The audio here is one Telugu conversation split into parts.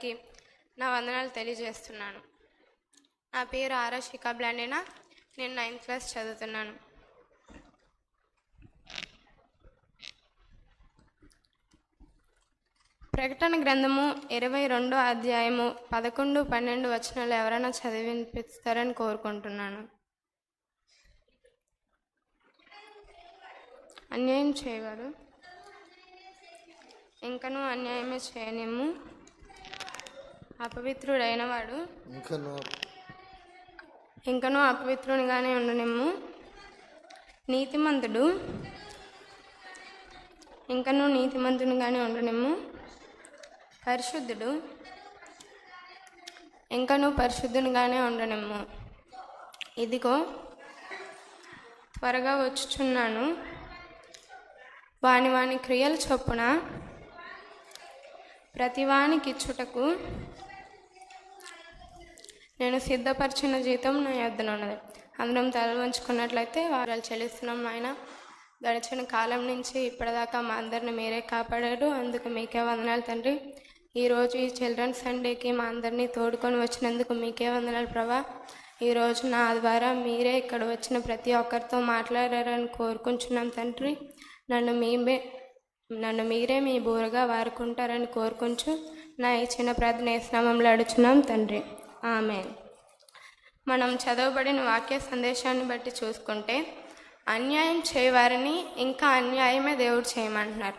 కి నా వందనాలు తెలియజేస్తున్నాను. నా పేరు ఆరా శిఖా బ్లాండేనా నేను నైన్త్ క్లాస్ చదువుతున్నాను. ప్రకటన గ్రంథము ఇరవై రెండో అధ్యాయము పదకొండు పన్నెండు వచనాలు ఎవరైనా చదివినిపిస్తారని కోరుకుంటున్నాను. అన్యాయం చేయవాడు ఇంకనూ అన్యాయమే చేయనేము అపవిత్రుడైన వాడు. ఇంకను ఇంకనూ అపవిత్రునిగానే ఉండనిమ్ము. నీతిమంతుడు. ఇంకనూ నీతిమంతునిగానే ఉండనిమ్ము. పరిశుద్ధుడు. ఇంకనూ పరిశుద్ధునిగానే ఉండనిమ్ము. ఇదిగో త్వరగా వచ్చుచున్నాను. వాని వాని క్రియల చొప్పున ప్రతివానికి ఇచ్చుటకు నేను సిద్ధపరిచిన జీతం నా యొద్దనున్నది. అందరం తల వంచుకున్నట్లయితే వారాలు చెల్లిస్తున్నాం ఆయన గడిచిన కాలం నుంచి ఇప్పటిదాకా మా అందరిని మీరే కాపాడారు. అందుకు మీకే వందనాలు తండ్రి. ఈరోజు ఈ చిల్డ్రన్స్ సండేకి మా అందరినీ తోడుకొని వచ్చినందుకు మీకే వందనాలు ప్రభా. ఈరోజు నా ద్వారా మీరే ఇక్కడ వచ్చిన ప్రతి ఒక్కరితో మాట్లాడారని కోరుకుంటున్నాం తండ్రి. నన్ను మీమే నన్ను మీరే మీ బూరగా వారుకుంటారని కోరుకుంటూ నా ఈ చిన్న ప్రార్థన స్నామంలో అడుచున్నాం తండ్రి. ఆమె మనం చదవబడిన వాక్య సందేశాన్ని బట్టి చూసుకుంటే అన్యాయం చేయవారిని ఇంకా అన్యాయమే దేవుడు చేయమంటున్నారు.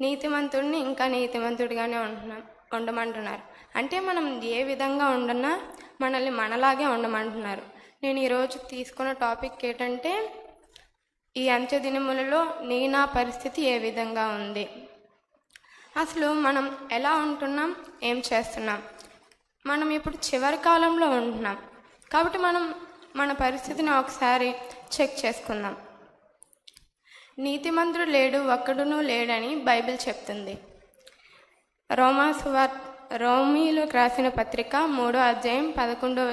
నీతిమంతుడిని ఇంకా నీతిమంతుడిగానే ఉంటున్నాం ఉండమంటున్నారు. అంటే మనం ఏ విధంగా ఉండన్నా మనల్ని మనలాగే ఉండమంటున్నారు. నేను ఈరోజు తీసుకున్న టాపిక్ ఏంటంటే ఈ అంత్య దినములలో నీ నా పరిస్థితి ఏ విధంగా ఉంది? అసలు మనం ఎలా ఉంటున్నాం? ఏం చేస్తున్నాం? మనం ఇప్పుడు చివరి కాలంలో ఉంటున్నాం. కాబట్టి మనం మన పరిస్థితిని ఒకసారి చెక్ చేసుకుందాం. నీతిమంతుడు లేడు ఒక్కడునూ లేడని బైబిల్ చెప్తుంది. రోమా సువార్ రోమీలో రాసిన పత్రిక మూడో అధ్యాయం పదకొండో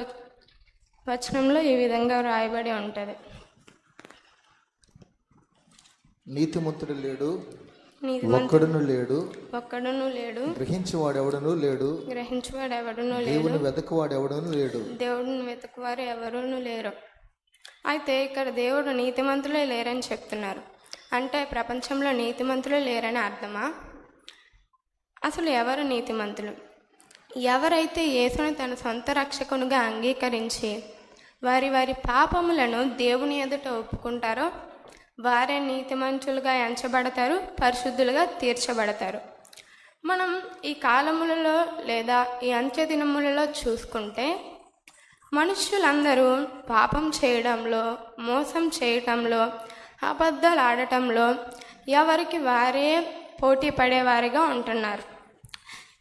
వచనంలో ఈ విధంగా రాయబడి ఉంటుంది. నీతిమంతుడు లేడు ఒక్కడును లేడు. ఒక్కడునూ లేడు. గ్రహించేవాడు ఎవడను లేడు. గ్రహించువాడు ఎవడునూ లేడు. దేవుని వెతకవాడు ఎవడను లేడు. దేవుడిని వెతుకువారు ఎవరూనూ లేరు. అయితే ఇక్కడ దేవుడు నీతిమంతులే లేరని చెప్తున్నారు. అంటే ప్రపంచంలో నీతిమంతులే లేరని అర్థమా? అసలు ఎవరు నీతిమంతులు? ఎవరైతే యేసుని తన సొంత రక్షకునిగా అంగీకరించి వారి వారి పాపములను దేవుని ఎదుట ఒప్పుకుంటారో వారే నీతిమంతులుగా ఎంచబడతారు పరిశుద్ధులుగా తీర్చబడతారు. మనం ఈ కాలములలో లేదా ఈ అంత్య దినములలో చూసుకుంటే మనుష్యులందరూ పాపం చేయడంలో మోసం చేయటంలో అబద్ధాలు ఆడటంలో ఎవరికి వారే పోటీ పడేవారిగా ఉంటున్నారు.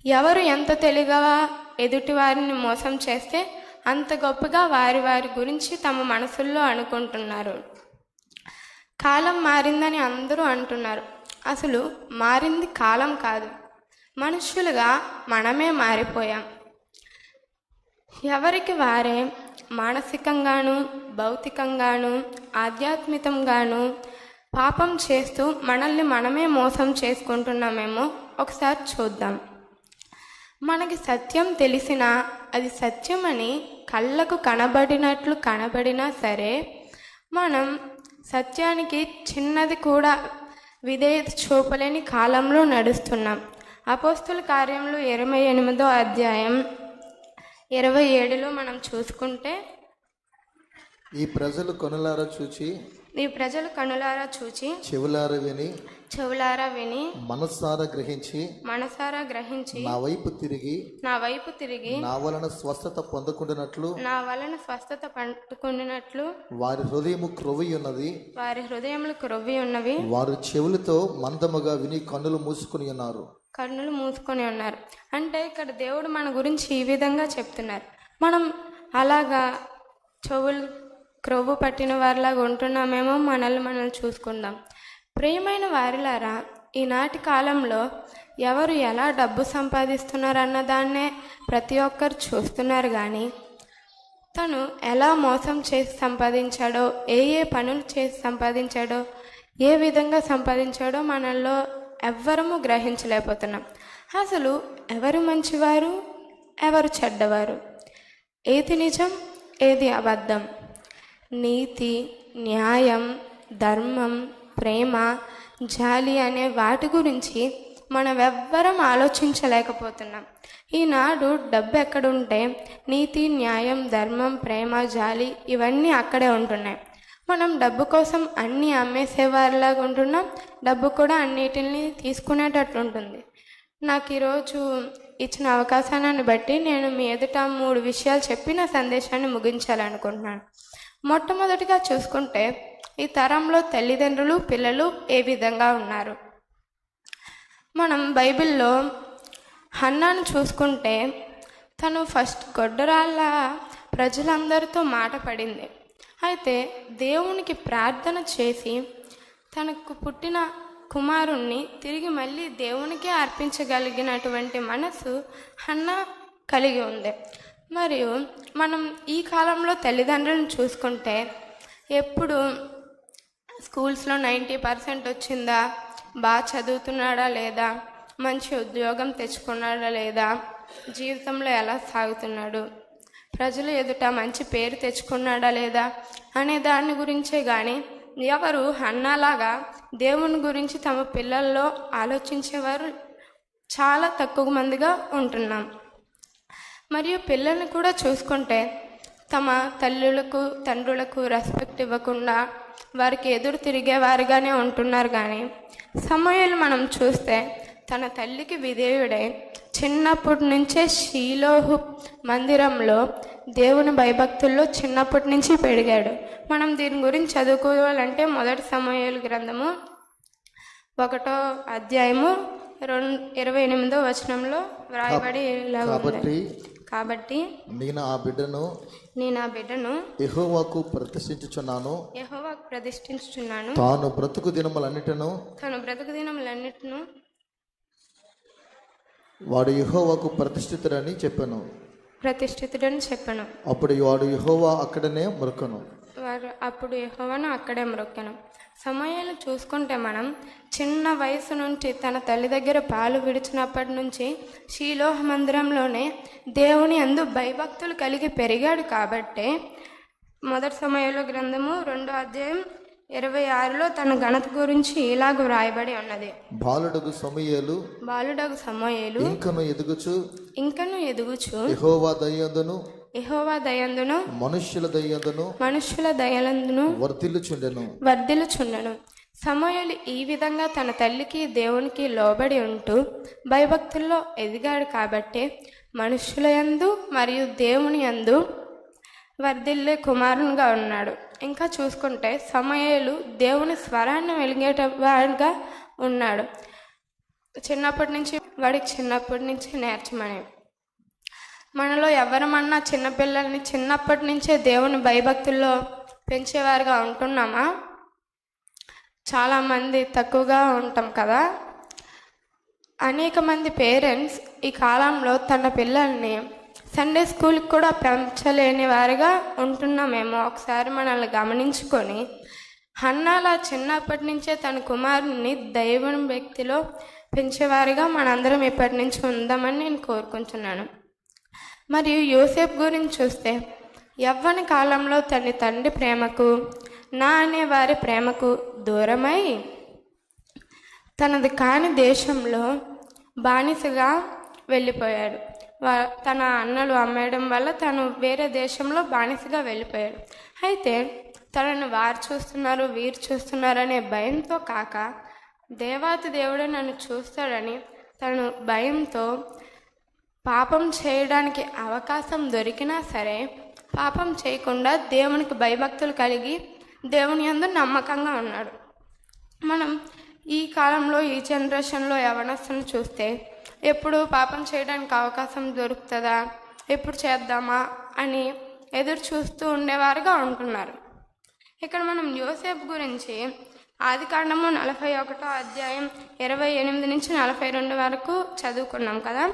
ఎవరు ఎంత తెలివిగా ఎదుటి వారిని మోసం చేస్తే అంత గొప్పగా వారి వారి గురించి తమ మనసుల్లో అనుకుంటున్నారు. కాలం మారిందని అందరూ అంటున్నారు. అసలు మారింది కాలం కాదు. మనుషులుగా మనమే మారిపోయాం. ఎవరికి వారే మానసికంగాను భౌతికంగాను ఆధ్యాత్మికంగాను పాపం చేస్తూ మనల్ని మనమే మోసం చేసుకుంటున్నామేమో ఒకసారి చూద్దాం. మనకి సత్యం తెలిసినా అది సత్యమని కళ్ళకు కనబడినట్లు కనబడినా సరే మనం సత్యానికి చిన్నది కూడా విధేయత చూపలేని కాలంలో నడుస్తున్నాం. అపోస్తుల కార్యంలో ఇరవై ఎనిమిదో అధ్యాయం ఇరవై ఏడులో మనం చూసుకుంటే ఈ ప్రజలు కొనులారా చూచి ఈ ప్రజలు కనులారా చూచి చెవులారా విని చెవులారా విని మనస్సారా గ్రహించి మనసారా గ్రహించి నా వైపు తిరిగి నా వైపు తిరిగి నా వలన స్వస్థత పొందకుండానట్లు నా వలన స్వస్థత పట్టుకున్నట్లు వారి హృదయము క్రొవ్వి ఉన్నది. వారి హృదయములు క్రొవ్వి ఉన్నవి. వారు చెవులతో మందముగా విని కన్నులు మూసుకుని ఉన్నారు. కన్నులు మూసుకొని ఉన్నారు. అంటే ఇక్కడ దేవుడు మన గురించి ఈ విధంగా చెప్తున్నారు. మనం అలాగా చెవులు క్రొవ్వు పట్టిన వారిలాగా ఉంటున్నామేమో మనల్ని మనల్ని చూసుకుందాం. ప్రియమైన వారిలారా ఈనాటి కాలంలో ఎవరు ఎలా డబ్బు సంపాదిస్తున్నారన్న దాన్నే ప్రతి ఒక్కరు చూస్తున్నారు కానీ తను ఎలా మోసం చేసి సంపాదించాడో ఏ ఏ పనులు చేసి సంపాదించాడో ఏ విధంగా సంపాదించాడో మనల్లో ఎవ్వరము గ్రహించలేకపోతున్నాం. అసలు ఎవరు మంచివారు? ఎవరు చెడ్డవారు? ఏది నిజం? ఏది అబద్ధం? నీతి న్యాయం ధర్మం ప్రేమ జాలి అనే వాటి గురించి మనం ఎవ్వరం ఆలోచించలేకపోతున్నాం. ఈనాడు డబ్బు ఎక్కడుంటే నీతి న్యాయం ధర్మం ప్రేమ జాలి ఇవన్నీ అక్కడే ఉంటున్నాయి. మనం డబ్బు కోసం అన్నీ అమ్మేసేవారిలాగా ఉంటున్నాం. డబ్బు కూడా అన్నిటిని తీసుకునేటట్లు ఉంటుంది నాకు ఈరోజు ఇచ్చిన అవకాశాన్ని బట్టి నేను మీ ఎదుట మూడు విషయాలు చెప్పి నా సందేశాన్ని ముగించాలనుకుంటున్నాను. మొట్టమొదటిగా చూసుకుంటే ఈ తరంలో తల్లిదండ్రులు పిల్లలు ఏ విధంగా ఉన్నారు? మనం బైబిల్లో హన్నాను చూసుకుంటే తను ఫస్ట్ గొడ్డరాళ్ళ ప్రజలందరితో మాట పడింది. అయితే దేవునికి ప్రార్థన చేసి తనకు పుట్టిన కుమారుణ్ణి తిరిగి మళ్ళీ దేవునికే అర్పించగలిగినటువంటి మనసు హన్న కలిగి ఉంది. మరియు మనం ఈ కాలంలో తల్లిదండ్రులను చూసుకుంటే ఎప్పుడు స్కూల్స్లో నైంటీ పర్సెంట్ వచ్చిందా? బాగా చదువుతున్నాడా లేదా? మంచి ఉద్యోగం తెచ్చుకున్నాడా లేదా? జీవితంలో ఎలా సాగుతున్నాడు? ప్రజల ఎదుట మంచి పేరు తెచ్చుకున్నాడా లేదా? అనే దాని గురించే కానీ ఎవరు అన్నలాగా దేవుని గురించి తమ పిల్లల్లో ఆలోచించేవారు చాలా తక్కువ మందిగా ఉంటున్నాం. మరియు పిల్లల్ని కూడా చూసుకుంటే తమ తల్లులకు తండ్రులకు రెస్పెక్ట్ ఇవ్వకుండా వారికి ఎదురు తిరిగేవారుగానే ఉంటున్నారు కానీ సమయాలు మనం చూస్తే తన తల్లికి విధేయుడై చిన్నప్పటి నుంచే షీలోహు మందిరంలో దేవుని భయభక్తుల్లో చిన్నప్పటి నుంచి పెరిగాడు. మనం దీని గురించి చదువుకోవాలంటే మొదటి సమయాలు గ్రంథము ఒకటో అధ్యాయము రెండు ఇరవై ఎనిమిదో వచనంలో వ్రాయబడి ఇలా ఉంది. కాబట్టి నేను ఆ బిడ్డను నేను ఆ బిడ్డను యెహోవాకు ప్రతిష్ఠించుచున్నాను. యెహోవా ప్రతిష్ఠించుచున్నాను. తాను బ్రతుకు దినములన్నిటను తను బ్రతుకు దినములన్నిటిను వాడు యెహోవాకు ప్రతిష్ఠితుడని చెప్పాను. ప్రతిష్ఠితుడని చెప్పాను. అప్పుడు వాడు యెహోవా అక్కడనే మృకను వారు అప్పుడు యెహోవాను అక్కడే మ్రొక్కెను సమయాలు చూసుకుంటే మనం చిన్న వయసు నుంచి తన తల్లి దగ్గర పాలు విడిచినప్పటి నుంచి శీలోహ మందిరంలోనే దేవుని అందు భయభక్తులు కలిగి పెరిగాడు కాబట్టే మొదటి సమయంలో గ్రంథము రెండో అధ్యాయం ఇరవై ఆరులో తన ఘనత గురించి ఇలాగ వ్రాయబడి ఉన్నది. బాలుడగు సమూయేలు బాలుడగు సమయలు ఇంకను ఎదుగుచు ఇంకను ఎదుగుచు యెహోవా దయ్యందును యెహోవా దయందును. మనుష్యుల దయ్యందును మనుష్యుల దయలందును వర్తిల్లుచుండెను వర్ధిల్లుచుండెను. సమయలు ఈ విధంగా తన తల్లికి దేవునికి లోబడి ఉంటూ భయభక్తుల్లో ఎదిగాడు కాబట్టి మనుషుల యందు మరియు దేవుని యందు వర్ధిల్లే కుమారునిగా ఉన్నాడు. ఇంకా చూసుకుంటే సమయాలు దేవుని స్వరాన్ని వెలిగేటవాడుగా ఉన్నాడు. చిన్నప్పటి నుంచి వాడికి చిన్నప్పటి నుంచి నేర్చమని మనలో ఎవరమన్నా చిన్నపిల్లల్ని చిన్నప్పటి నుంచే దేవుని భయభక్తుల్లో పెంచేవారుగా ఉంటున్నామా? చాలామంది తక్కువగా ఉంటాం కదా? అనేక మంది పేరెంట్స్ ఈ కాలంలో తన పిల్లల్ని సండే స్కూల్కి కూడా పెంచలేని వారిగా ఉంటున్నామేమో ఒకసారి మనల్ని గమనించుకొని. హన్నాలా చిన్నప్పటి నుంచే తన కుమారుని దైవం వ్యక్తిలో పెంచేవారిగా మనందరం ఇప్పటి నుంచి ఉందామని నేను కోరుకుంటున్నాను. మరియు యూసేఫ్ గురించి చూస్తే ఎవ్వని కాలంలో తన తండ్రి ప్రేమకు నా అనే వారి ప్రేమకు దూరమై తనది కాని దేశంలో బానిసగా వెళ్ళిపోయాడు. వా- తన అన్నలు అమ్మేయడం వల్ల తను వేరే దేశంలో బానిసగా వెళ్ళిపోయాడు. అయితే తనను వారు చూస్తున్నారు వీరు చూస్తున్నారు అనే భయంతో కాక దేవాతి దేవుడే నన్ను చూస్తాడని తను భయంతో పాపం చేయడానికి అవకాశం దొరికినా సరే పాపం చేయకుండా దేవునికి భయభక్తులు కలిగి దేవుని యందు నమ్మకంగా ఉన్నాడు. మనం ఈ కాలంలో ఈ జనరేషన్లో యవనస్తుని చూస్తే ఎప్పుడు పాపం చేయడానికి అవకాశం దొరుకుతుందా ఎప్పుడు చేద్దామా అని ఎదురు చూస్తూ ఉండేవారుగా ఉంటున్నారు. ఇక్కడ మనం యోసేపు గురించి ఆది కాండము నలభై ఒకటో అధ్యాయం ఇరవై ఎనిమిది నుంచి నలభై రెండు వరకు చదువుకున్నాం కదా.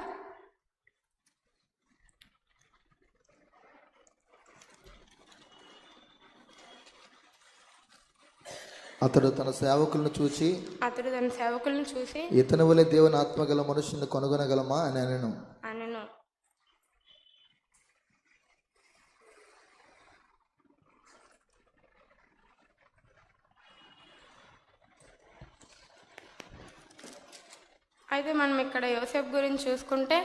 అతడు తన సేవకులను చూచి అతడు తన సేవకులను చూసి ఇతని వలె దేవుని ఆత్మగల మనుషుని కనుగొనగలమా? అని అనెను. అనను. అయితే మనం ఇక్కడ యోసేపు గురించి చూసుకుంటే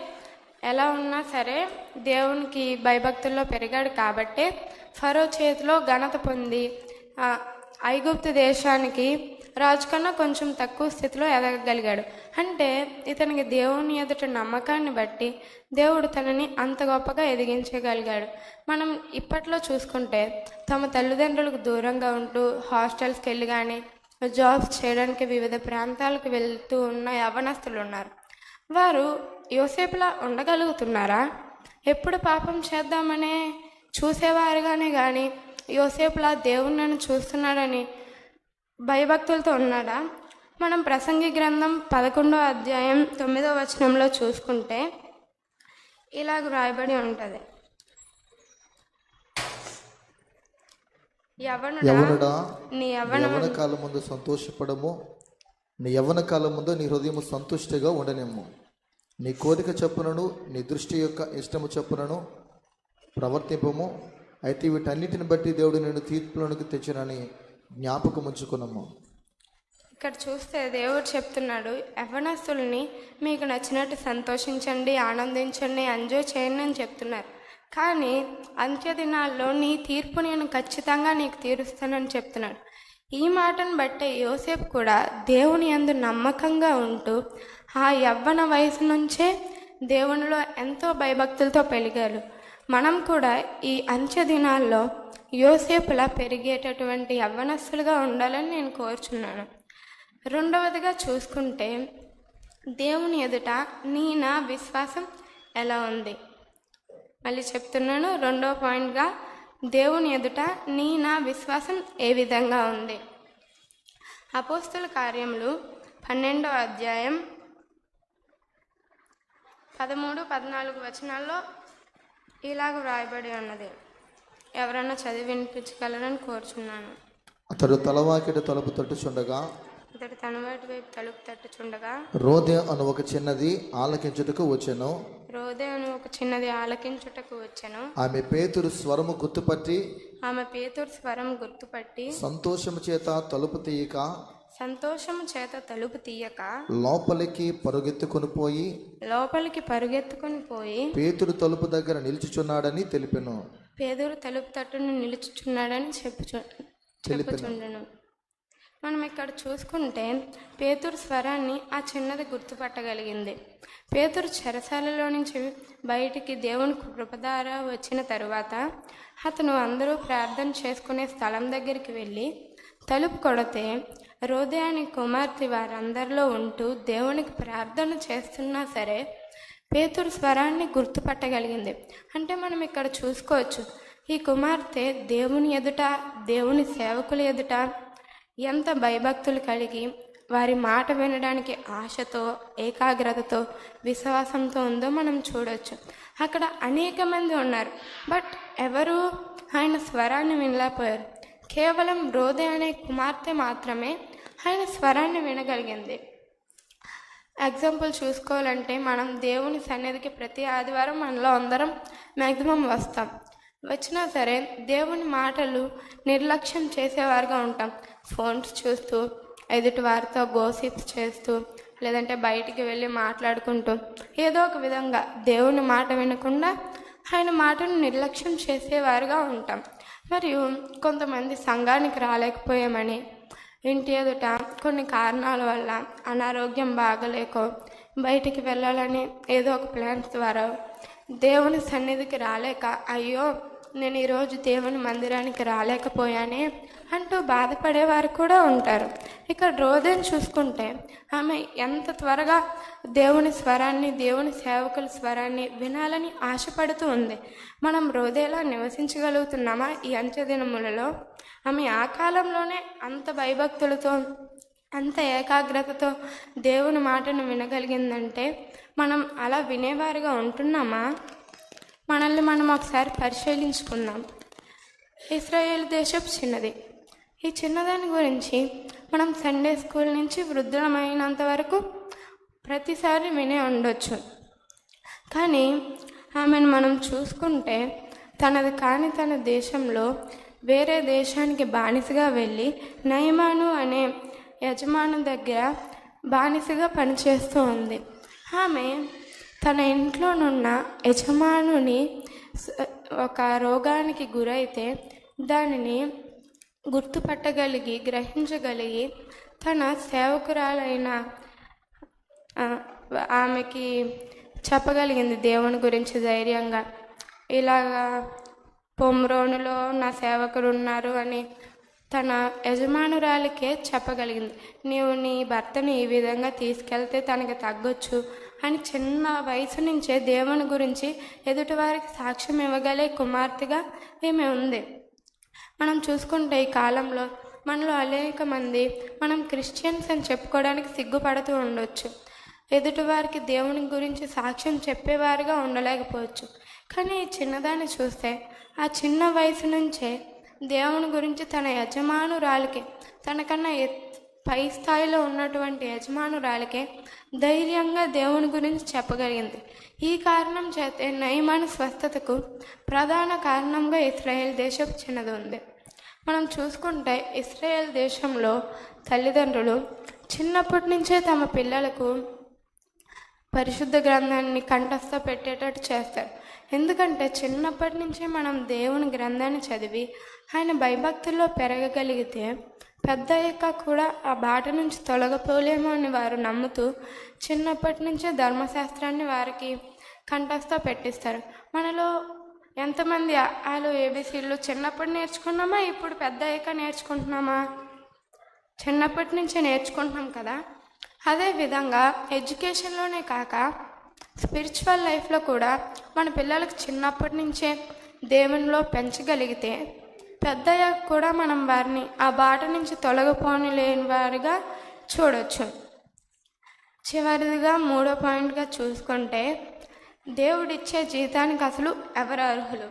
ఎలా ఉన్నా సరే దేవునికి భయభక్తుల్లో పెరిగాడు కాబట్టి ఫరో చేతిలో ఘనత పొంది ఆ, ఐగుప్తు దేశానికి రాజు కన్నా కొంచెం తక్కువ స్థితిలో ఎదగగలిగాడు. అంటే ఇతనికి దేవుని ఎదుట నమ్మకాన్ని బట్టి దేవుడు తనని అంత గొప్పగా ఎదిగించగలిగాడు. మనం ఇప్పట్లో చూసుకుంటే తమ తల్లిదండ్రులకు దూరంగా ఉంటూ హాస్టల్స్కి వెళ్ళి కానీ జాబ్స్ చేయడానికి వివిధ ప్రాంతాలకు వెళ్తూ ఉన్న యవనస్తులు ఉన్నారు వారు యోసేపులా ఉండగలుగుతున్నారా? ఎప్పుడు పాపం చేద్దామనే చూసేవారుగానే కానీ యోసేపులా దేవుడు నన్ను చూస్తున్నాడని భయభక్తులతో ఉన్నాడా? మనం ప్రసంగి గ్రంథం పదకొండో అధ్యాయం తొమ్మిదో వచనంలో చూసుకుంటే ఇలాగ రాయబడి ఉంటుంది. యవనుడా నీ నీ యవన యవన కాలం ముందు సంతోషపడము. నీ యవన కాలం ముందు నీ హృదయం సంతుష్టిగా ఉండనిమ్ము. నీ కోరిక చెప్పునను నీ దృష్టి యొక్క ఇష్టము చెప్పునను ప్రవర్తింపము. అయితే వీటన్నిటిని బట్టి దేవుడు నేను తీర్పులోనికి తెచ్చినని జ్ఞాపకం ఉంచుకున్నాము. ఇక్కడ చూస్తే దేవుడు చెప్తున్నాడు యవనస్తుల్ని మీకు నచ్చినట్టు సంతోషించండి ఆనందించండి ఎంజాయ్ చేయండి అని చెప్తున్నారు. కానీ అంత్య దినాల్లో నీ తీర్పు నేను ఖచ్చితంగా నీకు తీరుస్తానని చెప్తున్నాడు. ఈ మాటను బట్టే యోసేపు కూడా దేవుని అందు నమ్మకంగా ఉంటూ ఆ యవ్వన వయసు నుంచే దేవునిలో ఎంతో భయభక్తులతో పెరిగారు మనం కూడా ఈ అంచె దినాల్లో యోసేపులా పెరిగేటటువంటి యవ్వనస్తులుగా ఉండాలని నేను కోరుచున్నాను. రెండవదిగా చూసుకుంటే దేవుని ఎదుట నీ నా విశ్వాసం ఎలా ఉంది? మళ్ళీ చెప్తున్నాను రెండవ పాయింట్గా దేవుని ఎదుట నీ నా విశ్వాసం ఏ విధంగా ఉంది? అపోస్తుల కార్యములు పన్నెండో అధ్యాయం పదమూడు పద్నాలుగు వచనాల్లో ఇలాగ వ్రాయబడి ఉన్నది. ఎవరన్నా చదివి వినిపించగలరని కోరుచున్నాను. అతడు తలవాకిట తలుపు తట్టుచుండగా ఇతడు తన వాటి వైపు తలుపు తట్టుచుండగా రోదే అను ఒక చిన్నది ఆలకించుటకు వచ్చెను. రోదేవును ఒక చిన్నది ఆలకించుటకు వచ్చెను. ఆమె పేతురు స్వరము గుర్తుపట్టి ఆమె పేతురు స్వరం గుర్తుపట్టి సంతోషము చేత తలుపు తీయక సంతోషము చేత తలుపు తీయక లోపలికి పరుగెత్తుకొని పోయి లోపలికి పరుగెత్తుకొని పోయి పేతురు తలుపు దగ్గర నిల్చుచున్నాడని తెలిపెను. పేదూరు తలుపు తట్టును నిలుచుచున్నాడని చెప్పుచు చెప్పుచుండెను. మనం ఇక్కడ చూసుకుంటే పేతురు స్వరాన్ని ఆ చిన్నది గుర్తుపట్టగలిగింది. పేతురు చెరసాలలో నుంచి బయటికి దేవుని కృపదార వచ్చిన తరువాత అతను అందరూ ప్రార్థన చేసుకునే స్థలం దగ్గరికి వెళ్ళి తలుపు కొడితే రోదే అనే కుమార్తె వారందరిలో ఉంటూ దేవునికి ప్రార్థన చేస్తున్నా సరే పేతురు స్వరాన్ని గుర్తుపట్టగలిగింది. అంటే మనం ఇక్కడ చూసుకోవచ్చు ఈ కుమార్తె దేవుని ఎదుట దేవుని సేవకుల ఎదుట ఎంత భయభక్తులు కలిగి వారి మాట వినడానికి ఆశతో ఏకాగ్రతతో విశ్వాసంతో ఉందో మనం చూడవచ్చు అక్కడ అనేక మంది ఉన్నారు బట్ ఎవరు ఆయన స్వరాన్ని వినలేకపోయారు. కేవలం రోదే అనే కుమార్తె మాత్రమే ఆయన స్వరాన్ని వినగలిగింది. ఎగ్జాంపుల్ చూసుకోవాలంటే మనం దేవుని సన్నిధికి ప్రతి ఆదివారం మనలో అందరం మ్యాక్సిమం వస్తాం. వచ్చినా సరే దేవుని మాటలు నిర్లక్ష్యం చేసేవారుగా ఉంటాం. ఫోన్స్ చూస్తూ ఎదుటి వారితో గోసిప్స్ చేస్తూ లేదంటే బయటికి వెళ్ళి మాట్లాడుకుంటూ ఏదో ఒక విధంగా దేవుని మాట వినకుండా ఆయన మాటను నిర్లక్ష్యం చేసేవారుగా ఉంటాం. మరియు కొంతమంది సంఘానికి రాలేకపోయామని ఇంటి ఎదుట కొన్ని కారణాల వల్ల అనారోగ్యం బాగలేకో బయటికి వెళ్ళాలని ఏదో ఒక ప్లాన్స్ ద్వారా దేవుని సన్నిధికి రాలేక అయ్యో నేను ఈరోజు దేవుని మందిరానికి రాలేకపోయానే అంటూ బాధపడేవారు కూడా ఉంటారు. ఇక్కడ రోజుని చూసుకుంటే ఆమె ఎంత త్వరగా దేవుని స్వరాన్ని దేవుని సేవకుల స్వరాన్ని వినాలని ఆశపడుతూ ఉంది. మనం రోజేలా నివసించగలుగుతున్నామా ఈ అంత్యదినములలో ఆమె ఆ కాలంలోనే అంత భయభక్తులతో అంత ఏకాగ్రతతో దేవుని మాటను వినగలిగిందంటే మనం అలా వినేవారుగా ఉంటున్నామా? మనల్ని మనం ఒకసారి పరిశీలించుకుందాం. ఇస్రాయేల్ దేశపు చిన్నది. ఈ చిన్నదాని గురించి మనం సండే స్కూల్ నుంచి వృద్ధులమైనంత వరకు ప్రతిసారి వినే ఉండొచ్చు. కానీ ఆమెను మనం చూసుకుంటే తనది కాని తన దేశంలో వేరే దేశానికి బానిసగా వెళ్ళి నయమాను అనే యజమాను దగ్గర బానిసగా పనిచేస్తూ ఉంది. ఆమె తన ఇంట్లోనున్న యజమానుని ఒక రోగానికి గురైతే దానిని గుర్తుపట్టగలిగి గ్రహించగలిగి తన సేవకురాలైన ఆమెకి చెప్పగలిగింది దేవుని గురించి ధైర్యంగా. ఇలాగా పొమ్రోనులో నా సేవకుడు ఉన్నారు అని తన యజమానురాలికే చెప్పగలిగింది. నీవు నీ భర్తని ఈ విధంగా తీసుకెళ్తే తనకి తగ్గొచ్చు అని చిన్న వయసు నుంచే దేవుని గురించి ఎదుటివారికి సాక్ష్యం ఇవ్వగలే కుమార్తెగా ఈమె ఉంది. మనం చూసుకుంటే ఈ కాలంలో మనలో అనేక మంది మనం క్రిస్టియన్స్ అని చెప్పుకోవడానికి సిగ్గుపడుతూ ఉండొచ్చు. ఎదుటివారికి దేవుని గురించి సాక్ష్యం చెప్పేవారుగా ఉండలేకపోవచ్చు. కానీ ఈ చిన్నదాన్ని చూస్తే ఆ చిన్న వయసు నుంచే దేవుని గురించి తన యజమానురాలికి తనకన్నా పై స్థాయిలో ఉన్నటువంటి యజమానురాలికే ధైర్యంగా దేవుని గురించి చెప్పగలిగింది. ఈ కారణం చేతే నయమాన స్వస్థతకు ప్రధాన కారణంగా ఇస్రాయేల్ దేశపు చిన్నది ఉంది. మనం చూసుకుంటే ఇస్రాయేల్ దేశంలో తల్లిదండ్రులు చిన్నప్పటి నుంచే తమ పిల్లలకు పరిశుద్ధ గ్రంథాన్ని కంఠస్థ పెట్టేటట్టు చేస్తారు. ఎందుకంటే చిన్నప్పటి నుంచే మనం దేవుని గ్రంథాన్ని చదివి ఆయన భయభక్తుల్లో పెరగగలిగితే పెద్ద అయ్యాక కూడా ఆ బాట నుంచి తొలగపోలేమో అని వారు నమ్ముతూ చిన్నప్పటి నుంచే ధర్మశాస్త్రాన్ని వారికి కంఠస్థ పెట్టిస్తారు. మనలో ఎంతమంది ఆలు ఏబిసిలు చిన్నప్పుడు నేర్చుకున్నామా ఇప్పుడు పెద్ద అయ్యాక నేర్చుకుంటున్నామా? చిన్నప్పటి నుంచే నేర్చుకుంటున్నాం కదా. అదే విధంగా ఎడ్యుకేషన్లోనే కాక స్పిరిచువల్ లైఫ్లో కూడా మన పిల్లలకు చిన్నప్పటి నుంచే దేవునిలో పెంచగలిగితే పెద్దయ్యాక కూడా మనం వారిని ఆ బాట నుంచి తొలగిపోని లేని వారిగా చూడొచ్చు. చివరిదిగా మూడో పాయింట్గా చూసుకుంటే దేవుడిచ్చే జీతానికి అసలు ఎవరు అర్హులు?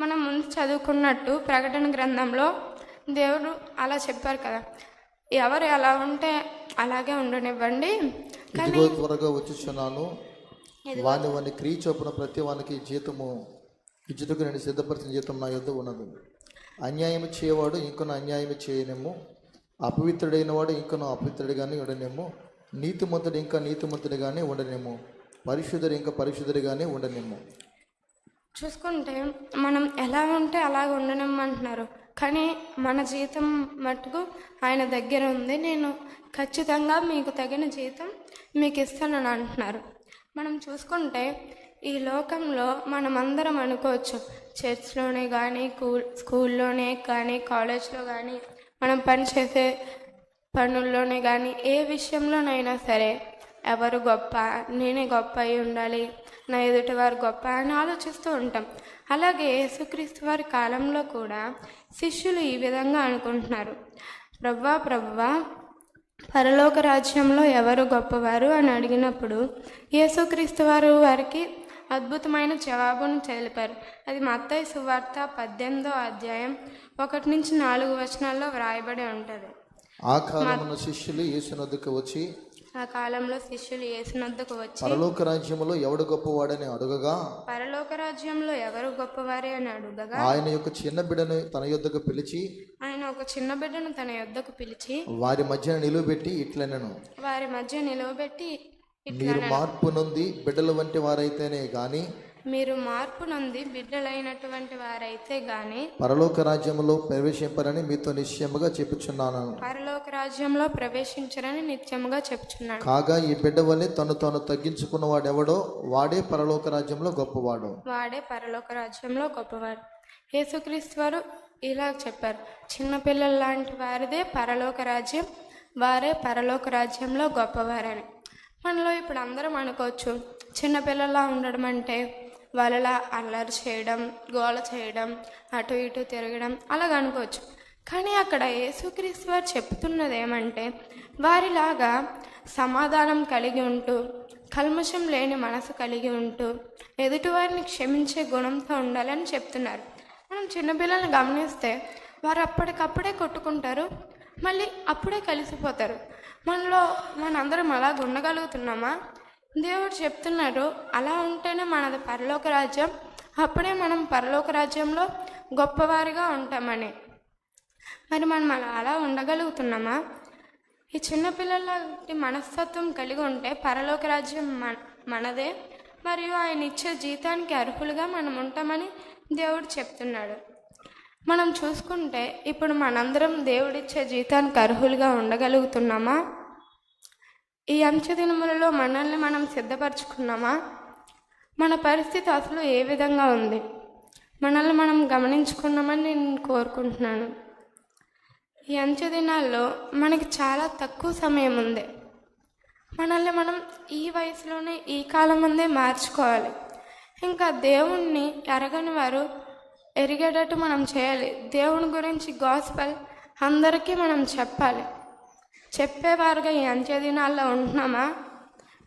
మనం ముందు చదువుకున్నట్టు ప్రకటన గ్రంథంలో దేవుడు అలా చెప్పారు కదా ఎవరు ఎలా ఉంటే అలాగే ఉండనివ్వండి. కానీ ఇదిగో త్వరగా వచ్చుచున్నాను. వాని వాని క్రియ చొప్పున ప్రతి వానికి జీతము ఇచ్చుటకు నేను సిద్ధపరిచిన జీతం నా యొద్ద ఉన్నది. అన్యాయం చేయవాడు ఇంకొన అన్యాయం చేయనేమో అపవిత్రుడైన వాడు ఇంకొన అపవిత్రుడిగానే ఉండనేమో నీతిమంతుడు ఇంకా నీతిమంతుడిగానే ఉండనేమో పరిశుద్ధుడు ఇంకా పరిశుద్ధుడిగానే ఉండనేమో చూసుకుంటే మనం ఎలా ఉంటే అలాగ ఉండనిమ్మంటున్నారు కానీ మన జీతం మటుకు ఆయన దగ్గర ఉంది. నేను ఖచ్చితంగా మీకు తగిన జీతం మీకు ఇస్తానని అంటున్నారు. మనం చూసుకుంటే ఈ లోకంలో మనమందరం అనుకోవచ్చు. చర్చ్లోనే కానీ స్కూల్ స్కూల్లోనే కానీ కాలేజ్లో కానీ మనం పనిచేసే పనుల్లోనే కానీ ఏ విషయంలోనైనా సరే ఎవరు గొప్ప నేనే గొప్ప అయి ఉండాలి నా ఎదుటి వారు గొప్ప అని ఆలోచిస్తూ ఉంటాం. అలాగే యేసుక్రీస్తు వారి కాలంలో కూడా శిష్యులు ఈ విధంగా అనుకుంటున్నారు. ప్రవ్వా ప్రవ్వా పరలోక రాజ్యంలో ఎవరు గొప్పవారు? అని అడిగినప్పుడు యేసుక్రీస్తు వారు వారికి అద్భుతమైన జవాబును తెలిపారు. అది మత్తయి సువార్త పద్దెనిమిదో అధ్యాయం ఒకటి నుంచి నాలుగు వచనాల్లో వ్రాయబడి ఉంటుంది. ఆ కాలమున శిష్యులు యేసునొద్దకు వచ్చి ఆ కాలంలో శిష్యులు యేసునొద్దకు వచ్చి పరలోక రాజ్యములో ఎవడు గొప్పవాడని అడుగగా పరలోక రాజ్యంలో ఎవరు గొప్పవారే అని అడుగగా ఆయన యొక్క చిన్న బిడ్డను తన యొద్దకు పిలిచి ఆయన ఒక చిన్న బిడ్డను తన యొద్దకు పిలిచి వారి మధ్యన నిలువబెట్టి ఇట్లనెను. వారి మధ్య నిలవబెట్టి మీరు మార్పు నొంది బిడ్డల వంటి వారైతేనే గాని మీరు మార్పు నొంది బిడ్డలైనటువంటి వారైతే గాని పరలోక రాజ్యములో ప్రవేశింపరని మీతో నిశ్చయముగా చెప్పుచున్నాను. పరలోక రాజ్యంలో ప్రవేశించరని నిత్యముగా చెప్తున్నాడు కాగా ఈ బిడ్డ వల్లే తను తాను తగ్గించుకున్న వాడెవడో వాడే పరలోక రాజ్యంలో గొప్పవాడు. వాడే పరలోక రాజ్యంలో గొప్పవాడు. యేసుక్రీస్తు వారు ఇలా చెప్పారు. చిన్నపిల్లల లాంటి వారిదే పరలోక రాజ్యం వారే పరలోక రాజ్యంలో గొప్పవారని. మనలో ఇప్పుడు అందరం అనుకోవచ్చు చిన్నపిల్లలా ఉండడం అంటే వాళ్ళలా అల్లరి చేయడం గోల చేయడం అటు ఇటు తిరగడం అలాగ అనుకోవచ్చు. కానీ అక్కడ యేసుక్రీస్తు వారు చెప్తున్నది ఏమంటే వారిలాగా సమాధానం కలిగి ఉంటూ కల్మషం లేని మనసు కలిగి ఉంటూ ఎదుటివారిని క్షమించే గుణంతో ఉండాలని చెప్తున్నారు. మనం చిన్నపిల్లల్ని గమనిస్తే వారు అప్పటికప్పుడే కొట్టుకుంటారు మళ్ళీ అప్పుడే కలిసిపోతారు. మనలో మనందరం అలా ఉండగలుగుతున్నామా? దేవుడు చెప్తున్నాడు అలా ఉంటేనే మనది పరలోక రాజ్యం. అప్పుడే మనం పరలోక రాజ్యంలో గొప్పవారిగా ఉంటామని. మరి మనం అలా అలా ఉండగలుగుతున్నామా? ఈ చిన్నపిల్లలాంటి మనస్తత్వం కలిగి ఉంటే పరలోక రాజ్యం మన మనదే. మరియు ఆయన ఇచ్చే జీతానికి అర్హులుగా మనం ఉంటామని దేవుడు చెప్తున్నాడు. మనం చూసుకుంటే ఇప్పుడు మనందరం దేవుడిచ్చే జీతానికి అర్హులుగా ఉండగలుగుతున్నామా? ఈ అంచె దినములలో మనల్ని మనం సిద్ధపరచుకున్నామా? మన పరిస్థితి అసలు ఏ విధంగా ఉంది? మనల్ని మనం గమనించుకున్నామని నేను కోరుకుంటున్నాను. ఈ అంచె దినాల్లో మనకి చాలా తక్కువ సమయం ఉంది. మనల్ని మనం ఈ వయసులోనే ఈ కాలం ముందే మార్చుకోవాలి. ఇంకా దేవుణ్ణి ఎరగని వారు ఎరిగేటట్టు మనం చేయాలి. దేవుని గురించి గాస్పల్ అందరికీ మనం చెప్పాలి. చెప్పేవారుగా ఈ అంత్య దినాల్లో ఉంటున్నామా?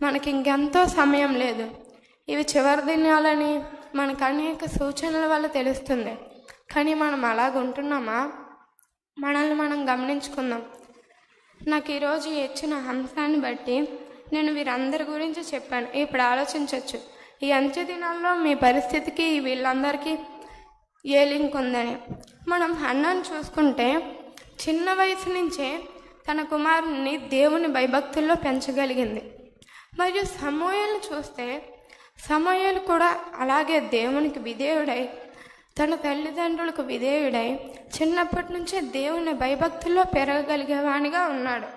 మనకి ఇంకెంతో సమయం లేదు. ఇవి చివరి దినాలని మనకు అనేక సూచనల వల్ల తెలుస్తుంది. కానీ మనం అలాగ ఉంటున్నామా? మనల్ని మనం గమనించుకుందాం. నాకు ఈరోజు ఇచ్చిన అంశాన్ని బట్టి నేను వీరందరి గురించి చెప్పాను. ఇప్పుడు ఆలోచించవచ్చు ఈ అంత్య దినాల్లో మీ పరిస్థితికి వీళ్ళందరికీ ఏ లింక్ ఉందని మనం హన్నాను చూసుకుంటే చిన్న వయసు నుంచే తన కుమారుణ్ణి దేవుని భయభక్తుల్లో పెంచగలిగింది. మరియు సమూహలు చూస్తే సమూహలు కూడా అలాగే దేవునికి విధేయుడై తన తల్లిదండ్రులకు విధేయుడై చిన్నప్పటి నుంచే దేవుని భయభక్తుల్లో పెరగగలిగేవానిగా ఉన్నాడు.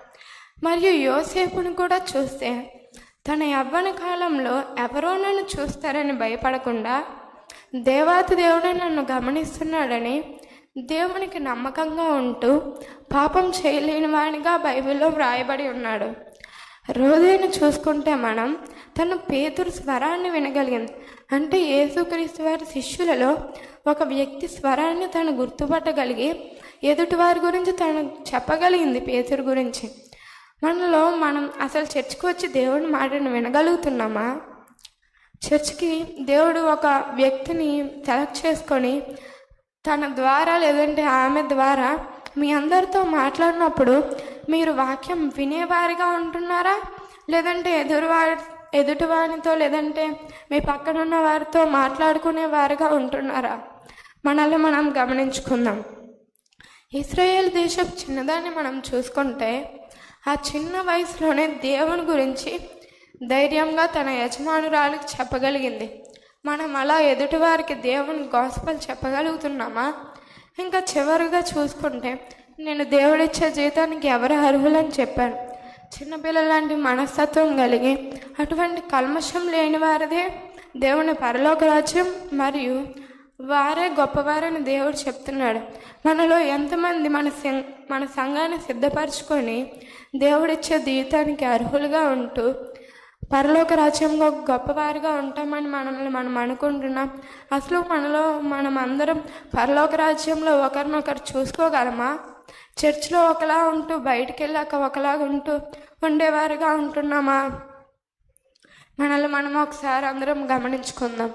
మరియు యోసేపుని కూడా చూస్తే తన యవ్వన కాలంలో ఎవరో నన్ను చూస్తారని భయపడకుండా దేవాతి దేవుడే నన్ను గమనిస్తున్నాడని దేవునికి నమ్మకంగా ఉంటూ పాపం చేయలేని వాడిగా బైబిల్లో వ్రాయబడి ఉన్నాడు. రోజైన చూసుకుంటే మనం తన పేతురు స్వరాన్ని వినగలిగింది అంటే యేసుక్రీస్తు వారి శిష్యులలో ఒక వ్యక్తి స్వరాన్ని తను గుర్తుపట్టగలిగి ఎదుటివారి గురించి తను చెప్పగలిగింది పేతురు గురించి. మనలో మనం అసలు చర్చికి వచ్చి దేవుని మాటను వినగలుగుతున్నామా? చర్చ్కి దేవుడు ఒక వ్యక్తిని సెలెక్ట్ చేసుకొని తన ద్వారా లేదంటే ఆమె ద్వారా మీ అందరితో మాట్లాడినప్పుడు మీరు వాక్యం వినేవారిగా ఉంటున్నారా? లేదంటే ఎదురువారి ఎదుటివారితో లేదంటే మీ పక్కన ఉన్న వారితో మాట్లాడుకునే వారిగా ఉంటున్నారా? మనల్ని మనం గమనించుకుందాం. ఇస్రాయేల్ దేశం చిన్నదాన్ని మనం చూసుకుంటే ఆ చిన్న వయసులోనే దేవుని గురించి ధైర్యంగా తన యజమానురాలికి చెప్పగలిగింది. మనం అలా ఎదుటివారికి దేవుని గోస్పల్ చెప్పగలుగుతున్నామా? ఇంకా చివరిగా చూసుకుంటే నేను దేవుడిచ్చే జీతానికి ఎవరు అర్హులని చెప్పాను. చిన్నపిల్లలాంటి మనస్తత్వం కలిగి అటువంటి కల్మషం లేని వారిదే దేవుని పరలోక రాజ్యం మరియు వారే గొప్పవారని దేవుడు చెప్తున్నాడు. మనలో ఎంతమంది మన సం మన సంఘాన్ని సిద్ధపరచుకొని దేవుడిచ్చే జీవితానికి అర్హులుగా ఉంటూ పరలోక రాజ్యంలో గొప్పవారిగా ఉంటామని మనల్ని మనం అనుకుంటున్నాం. అసలు మనలో మనం అందరం పరలోక రాజ్యంలో ఒకరినొకరు చూసుకోగలమా? చర్చిలో ఒకలా ఉంటూ బయటికి వెళ్ళాక ఒకలాగా ఉంటూ ఉండేవారుగా ఉంటున్నామా? మనల్ని మనం ఒకసారి అందరం గమనించుకుందాం.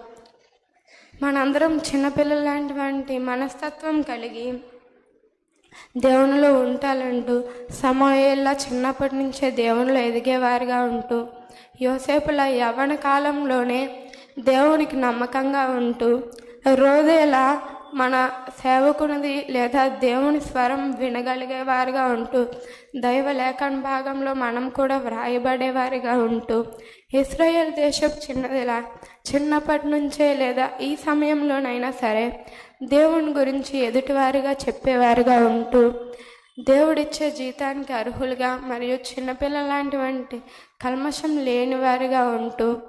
మనందరం చిన్నపిల్లల లాంటివంటి మనస్తత్వం కలిగి దేవునిలో ఉంటాలంటూ సమయంలో చిన్నప్పటి నుంచే దేవునిలో ఎదిగేవారుగా ఉంటూ యోసేపుల యవ్వన కాలంలోనే దేవునికి నమ్మకంగా ఉంటూ రోజేలా మన సేవకునిది లేదా దేవుని స్వరం వినగలిగేవారుగా ఉంటూ దైవ లేఖన భాగంలో మనం కూడా వ్రాయబడేవారిగా ఉంటూ ఇస్రాయేల్ దేశం చిన్నదిలా చిన్నప్పటి నుంచే లేదా ఈ సమయంలోనైనా సరే దేవుని గురించి ఎదుటివారిగా చెప్పేవారుగా ఉంటూ దేవుడిచ్చే జీతానికి అర్హులుగా మరియు చిన్నపిల్లల లాంటివంటి కల్మషం లేని వారిగా ఉంటూ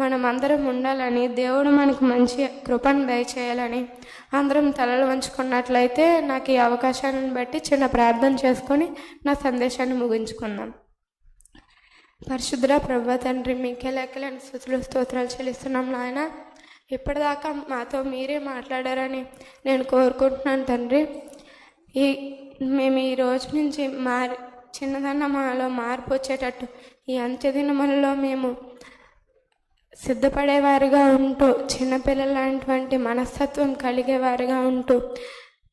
మనం అందరం ఉండాలని దేవుడు మనకు మంచి కృపను దయచేయాలని అందరం తలలు వంచుకున్నట్లయితే నాకు ఈ అవకాశాన్ని బట్టి చిన్న ప్రార్థన చేసుకొని నా సందేశాన్ని ముగించుకుందాం. పరిశుద్ర ప్రభు తండ్రి మీకే లెక్కలేని స్థుతులు స్తోత్రాలు చెల్లిస్తున్నాం నాయన. ఇప్పటిదాకా మాతో మీరే మాట్లాడారని నేను కోరుకుంటున్నాను తండ్రి. ఈ మేము ఈ రోజు నుంచి మారి చిన్నదన్న మాలో మార్పు వచ్చేటట్టు ఈ అంత్యదినములలో మేము సిద్ధపడేవారుగా ఉంటూ చిన్నపిల్లలాంటివంటి మనస్తత్వం కలిగేవారుగా ఉంటూ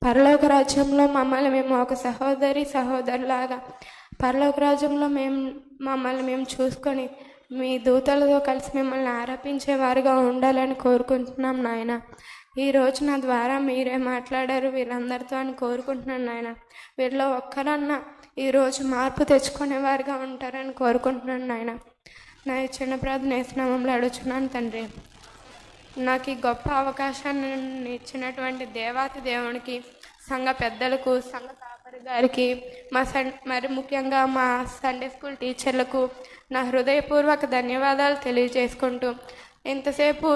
పరలోక రాజ్యంలో మమ్మల్ని మేము ఒక సహోదరి సహోదరులాగా పరలోక రాజ్యంలో మేము మమ్మల్ని మేము చూసుకొని మీ దూతలతో కలిసి మిమ్మల్ని ఆరాపించేవారుగా ఉండాలని కోరుకుంటున్నాం నాయన. ఈ రోజు నా ద్వారా మీరే మాట్లాడారు. వీళ్ళందరితో అని కోరుకుంటున్నాను నాయన. వీళ్ళలో ఒక్కరన్నా ఈరోజు మార్పు తెచ్చుకునేవారుగా ఉంటారని కోరుకుంటున్నాను నాయన. నా ఈ చిన్న ప్రార్థన వేసినామంలో అడుగుతున్నాను తండ్రి. నాకు ఈ గొప్ప అవకాశాన్ని ఇచ్చినటువంటి దేవాతి దేవునికి సంఘ పెద్దలకు సంఘ కాపరి గారికి మా సన్ మరి ముఖ్యంగా మా సండే స్కూల్ టీచర్లకు నా హృదయపూర్వక ధన్యవాదాలు తెలియజేసుకుంటూ ఇంతసేపు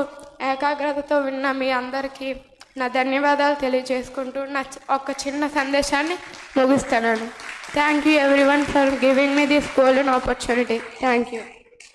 ఏకాగ్రతతో విన్న మీ అందరికీ నా ధన్యవాదాలు తెలియజేసుకుంటూ నా ఒక చిన్న సందేశాన్ని ముగిస్తున్నాను thank you everyone for giving me this golden opportunity thank you